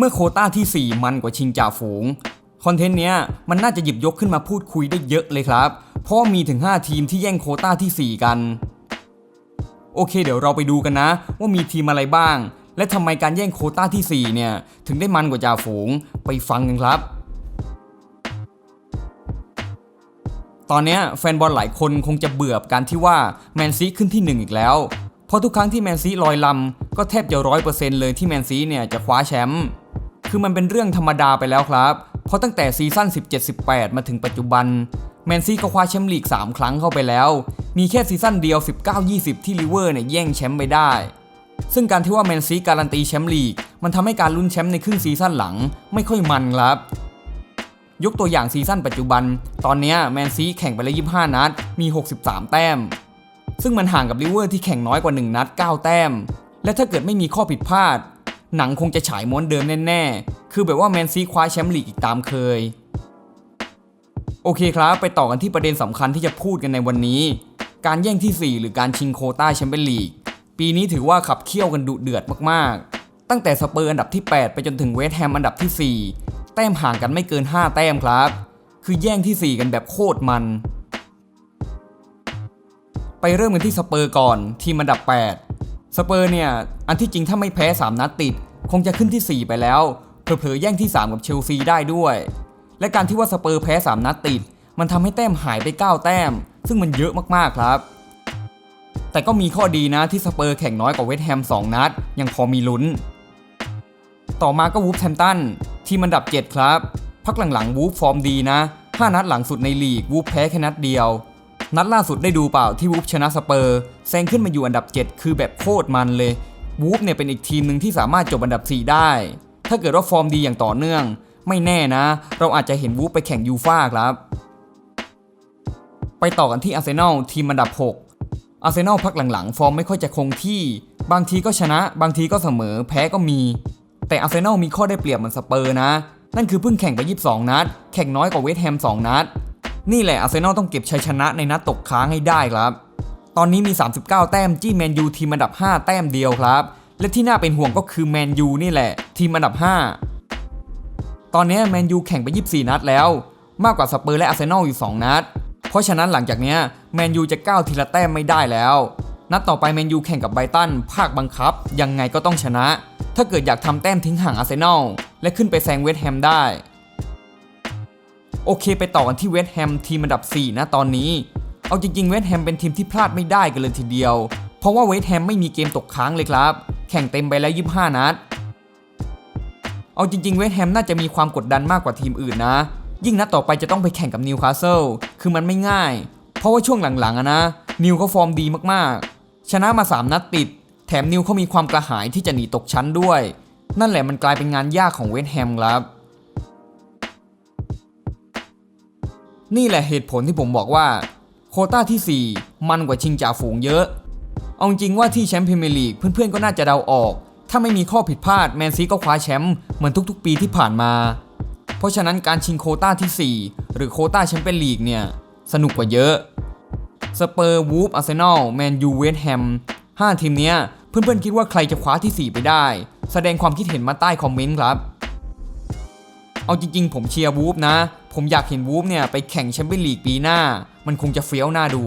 เมื่อโคต้าที่ 4 มันกว่าชิงจ่าฝูง คอนเทนต์เนี้ยมันน่าจะหยิบยกขึ้นมาพูดคุยได้เยอะเลยครับ เพราะมีถึง 5 ทีมที่แย่งโคต้าทีสี่4 กัน โอเค เดี๋ยวเราไปดูกันนะ ว่ามีทีมอะไรบ้าง และทำไมการแย่งโคต้าทีสี่ 4 เนี่ย ถึงได้มันกว่าจ่าฝูงไปฟังกันครับตอนนี้แฟนบอลหลายคนคงจะเบื่อกับการที่ว่าแมนซีขึ้นที่ 1 อีกแล้ว เพราะทุกครั้งที่แมนซีลอยลำ ก็แทบจะร้อยเปอร์เซ็นต์เลยที่แมนซีเนี่ยจะคว้าแชมป์ คือมันเป็นเรื่องธรรมดาไปแล้วครับ เพราะตั้งแต่ซีซั่น 17-18 มาถึงปัจจุบัน แมนซีก็คว้าแชมป์ลีก 3 ครั้งเข้าไปแล้ว มีแค่ซีซั่นเดียว 19-20 ที่ลิเวอร์เนี่ยแย่งแชมป์ไปได้ ซึ่งการที่ว่าแมนซีการันตีแชมป์ลีก มันทำให้การลุ้นแชมป์ในครึ่งซีซั่นหลังไม่ค่อยมันครับยกตัวอย่างซีซั่นปัจจุบัน ตอนนี้แมนซีแข่งไปแล้ว25 นัด มี 63 แต้ม ซึ่งมันห่างกับลิเวอร์ที่แข่งน้อยกว่า 1 นัด 9 แต้ม และถ้าเกิดไม่มีข้อผิดพลาด หนังคงจะฉายม้วนเดิมแน่ๆ คือแบบว่าแมนซีคว้าแชมป์ลีกอีกตามเคย โอเคครับ ไปต่อกันที่ประเด็นสำคัญที่จะพูดกันในวันนี้ การแย่งที่ 4 หรือการชิงโคต้าแชมเปี้ยนลีก ปีนี้ถือว่าขับเคี่ยวกันดุเดือดมากๆ ตั้งแต่สเปอร์อันดับที่ 8 ไปจนถึงเวสต์แฮมอันดับที่ 4 แต้มห่างกันไม่เกิน 5 แต้มครับ คือแย่งที่ 4 กันแบบโคตรมัน ไปเริ่มกันที่สเปอร์ก่อนทีมอันดับ 8 สเปอร์เนี่ย อันที่จริงถ้าไม่แพ้ 3 นัดติด คงจะขึ้นที่ 4 ไปแล้วเผลอๆแย่งที่ 3 กับเชลซีได้ด้วย และการที่ว่าสเปอร์แพ้ 3 นัดติด มันทำให้แต้มหายไป 9 แต้ม ซึ่งมันเยอะมากๆครับ แต่ก็มีข้อดีนะที่สเปอร์แข่งน้อยกว่าเวสต์แฮม 2 นัด ยังพอมีลุ้น ต่อมาก็วูฟแฮมตันทีมอันดับ 7 ครับ พักหลังๆวูฟฟอร์มดีนะ 5 นัดหลังสุดในลีกวูฟแพ้แค่นัดเดียว นัดล่าสุดได้ดูเปล่าที่วูฟชนะสเปอร์แซงขึ้นมาอยู่อันดับ 7 คือแบบโคตรมันเลยวูฟเนี่ยเป็นอีกทีมหนึ่งที่สามารถจบอันดับ 4 ได้ ถ้าเกิดว่าฟอร์มดีอย่างต่อเนื่อง ไม่แน่นะ เราอาจจะเห็นวูฟไปแข่งยูฟ่าครับ ไปต่อกันที่อาร์เซนอลทีมอันดับ 6 อาร์เซนอลพักหลังๆ ฟอร์มไม่ค่อยจะคงที่ บางทีก็ชนะ บางทีก็เสมอ แพ้ก็มี แต่อาร์เซนอลมีข้อได้เปรียบเหมือนสเปอร์นะ นั่นคือเพิ่งแข่งไป 22 นัด แข่งน้อยกว่าเวสต์แฮม 2 นัด นี่แหละอาร์เซนอลต้องเก็บชัยชนะในนัดตกค้างให้ได้ครับ ตอนนี้มี 39 แต้มจี้แมนยูทีมอันดับ 5 แต้มเดียวครับ และที่น่าเป็นห่วงก็คือแมนยูนี่แหละ ทีมอันดับ 5 ตอนนี้แมนยูแข่งไป 24 นัดแล้ว มากกว่าสเปอร์และอาร์เซนอลอยู่ 2 นัด เพราะฉะนั้นหลังจากนี้แมนยูจะก้าวทีละแต้มไม่ได้แล้ว นัดต่อไปแมนยูแข่งกับไบตันภาคบังคับ ยังไงก็ต้องชนะ ถ้าเกิดอยากทำแต้มทิ้งห่างอาร์เซนอลและขึ้นไปแซงเวสต์แฮมได้ โอเคไปต่อกันที่เวสต์แฮมทีมอันดับ 4 นะตอนนี้ เอาจริงๆเวสต์แฮมเป็นทีมที่พลาดไม่ได้กันเลยทีเดียว เพราะว่าเวสต์แฮมไม่มีเกมตกค้างเลยครับ แข่งเต็มไปแล้ว 25 นัด เอาจริงๆเวสต์แฮมน่าจะมีความกดดันมากกว่าทีมอื่นนะ ยิ่งนัดต่อไปจะต้องไปแข่งกับนิวคาสเซิล คือมันไม่ง่าย เพราะว่าช่วงหลังๆะนะ นิวเขาฟอร์มดีมากๆ ชนะมา 3 นัดติด แถมนิวเขามีความกระหายที่จะหนีตกชั้นด้วย นั่นแหละมันกลายเป็นงานยากของเวสต์แฮมครับ นี่แหละเหตุผลที่ผมบอกว่า โคต้าทีสี่ 4 มันกว่าชิงจ่าฝูงเยอะ เอาจริงว่าที่แชมป์พรีเมียร์ลีกเพื่อนๆก็น่าจะเดาออก ถ้าไม่มีข้อผิดพลาดแมนซีก็คว้าแชมป์เหมือนทุกๆ ปีที่ผ่านมา เพราะฉะนั้นการชิงโคต้าทีสี่4 หรือโคต้าแชมเปี้ยนลีกเนี่ยสนุกกว่าเยอะสเปอร์วูฟอาร์เซนอลแมนยูเวสต์แฮม5ทีมเนี้ยเพื่อนๆคิดว่าใครจะคว้าที่ 4 ไปได้ แสดงความคิดเห็นมาใต้คอมเมนต์ครับ เอาจริงๆ ผมเชียร์วูฟนะ ผมอยากเห็นวูฟเนี่ยไปแข่งแชมเปี้ยนลีกปีหน้า มันคงจะเฟี้ยวหน้าดู